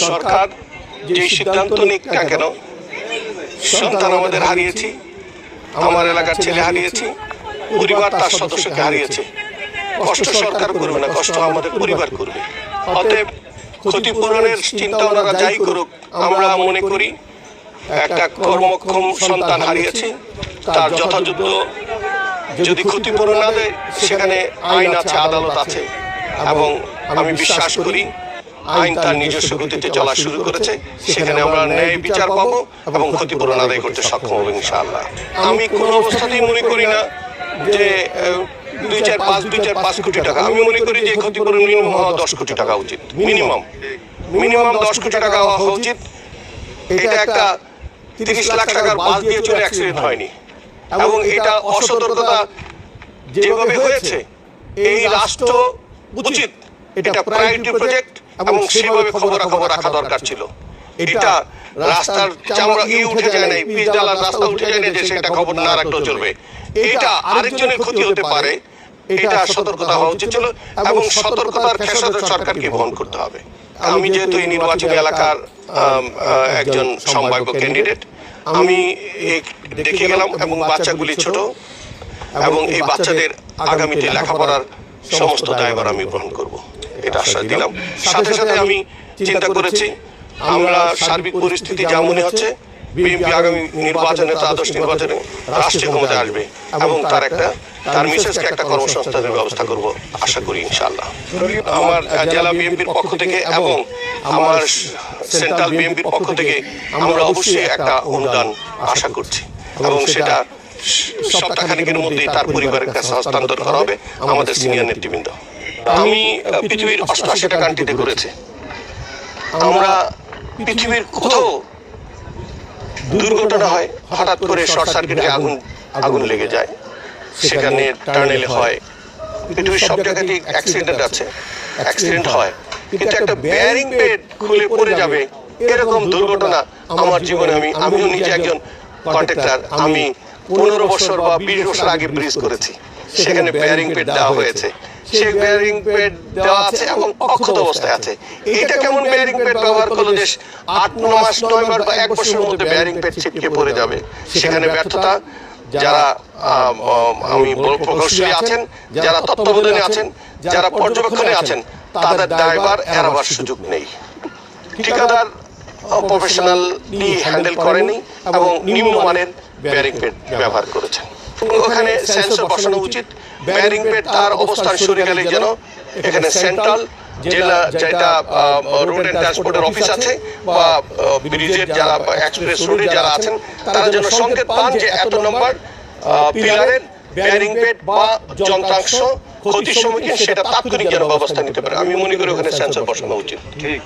সরকার যে সিদ্ধান্ত নিক না কেন? সন্তান আমাদের হারিয়েছি আমার এলাকার ছেলে হারিয়েছি পরিবার তার সদস্যকে হারিয়েছে। কষ্ট সরকার করবে না কষ্ট আমাদের পরিবার করবে। অতএব ক্ষতিপূরণের চিন্তা ওনারা যাই করুক আমরা মনে করি একটা কর্মক্ষম সন্তান হারিয়েছে তার যথাযথ যদি ক্ষতিপূরণ না দেয় সেখানে আইন আছে আদালত আছে। এবং আমি বিশ্বাস করি আইন তার নিজস্ব গতিতে চলা শুরু করেছে। সেখানে আমরা ন্যায় বিচার পাবো এবং ক্ষতিপূরণ আদায় করতে সক্ষম হব ইনশাআল্লাহ। আমি কোনো অবস্থাতেই মনে করি না যে দুই চার পাঁচ, দুই চার পাঁচ কোটি টাকা। আমি মনে করি যে ক্ষতিপূরণ মিনিমাম হওয়া দশ কোটি টাকা উচিত। মিনিমাম। মিনিমাম দশ কোটি টাকা হওয়া উচিত। এটা একটা তিরিশ লাখ টাকার বাস দিয়ে চলে অ্যাক্সিডেন্ট হয়নি। এবং এটা অসতর্কতা যেভাবে হয়েছে, এই রাষ্ট্র উচিত। এটা প্রায়োরিটি প্রজেক্ট এবং সেভাবে খবরাখবর রাখা দরকার ছিল। এটা রাস্তার চামড়া ই উঠে যায় নাই পিচ ডালার রাস্তা উঠে যায় না যে সেটা খবর না রাখলেও চলবে। এটা আরেকজনের ক্ষতি হতে পারে। এটা সতর্কতা হওয়া উচিত ছিল এবং সতর্কতার খেসারত সরকারকে বহন করতে হবে। আমি যেহেতু এই নির্বাচনী এলাকার একজন সম্ভাব্য ক্যান্ডিডেট আমি দেখে গেলাম এবং বাচ্চাগুলি ছোট এবং এই বাচ্চাদের আগামীতে লেখাপড়ার সমস্ত দায়ভার আমি গ্রহণ করব এটা আশ্বাস দিলাম। সাথে সাথে আমি চিন্তা করেছি আমরা সার্বিক পরিস্থিতি যা মনে হচ্ছে বিএনপি আগামী নির্বাচনে দ্বাদশ নির্বাচনে রাষ্ট্রীয় ক্ষমতায় আসবে। এবং তার একটা তার মিসেসকে একটা কর্মসংস্থানের ব্যবস্থা করব আশা করি ইনশাআল্লাহ। আমার জেলা বিএনপির পক্ষ থেকে এবং আমার সেন্ট্রাল বিএনপির পক্ষ থেকে আমরা অবশ্যই একটা অনুদান আশা করছি। এবং সেটা সপ্তাহখানেকের মধ্যেই তার পরিবারের কাছে হস্তান্তর করা হবে। আমাদের সিনিয়র নেতৃবৃন্দ আমি পৃথিবীর অষ্টআশিটা কান্ট্রিতে করেছি আমরা পৃথিবীর কোথাও দুর্ঘটনা হয় হঠাৎ করে শর্ট সার্কিটে আগুন আগুন লেগে যায়। সেখানে টার্নেল হয়। পৃথিবীর সব জায়গাতেই অ্যাক্সিডেন্ট আছে। অ্যাক্সিডেন্ট হয়। কিন্তু একটা বেয়ারিং পেড খুলে পড়ে যাবে। এরকম দুর্ঘটনা আমার জীবনে আমি আমিও নিজে একজন কন্ট্রাক্টর আমি পনেরো বছর বা বিশ বছর আগে ব্রিজ করেছি। সেখানে বেয়ারিং পেড দেওয়া হয়েছে। সেই বেয়ারিং পেড দেওয়া আছে এবং অক্ষত অবস্থায় আছে। এটা কেমন বেয়ারিং পেড ব্যবহার করল যে আট ন মাস নয় মাস বা এক বছরের মধ্যে বেয়ারিং পেড ছিটকে পড়ে যাবে। সেখানে ব্যর্থতা যারা আম, প্রকৌশলী আছেন যারা তত্ত্বাবধানে আছেন যারা পর্যবেক্ষণে আছেন তাদের দায়ভার এড়াবার সুযোগ নেই। ঠিকাদার প্রফেশনালি হ্যান্ডেল করেনি এবং নিম্নমানের বেয়ারিং পেড ব্যবহার করেছেন ওখানে সেন্সর বসানো উচিত বেয়ারিং পেড তার অবস্থান সরে গেলে যেন এখানে সেন্ট্রাল জেলা যেটা রোড অ্যান্ড ট্রান্সপোর্টের অফিস আছে বা ব্রিজের যারা এক্সপ্রেস রোডে যারা আছেন তারা যেন সংকেত পান যে এত নম্বর পিলারের বেয়ারিং পেড বা যন্ত্রাংশ ক্ষতির সম্মুখীন সেটা তাৎক্ষণিক যেন ব্যবস্থা নিতে পারে। আমি মনে করি ওখানে সেন্সর বসানো উচিত। ঠিক।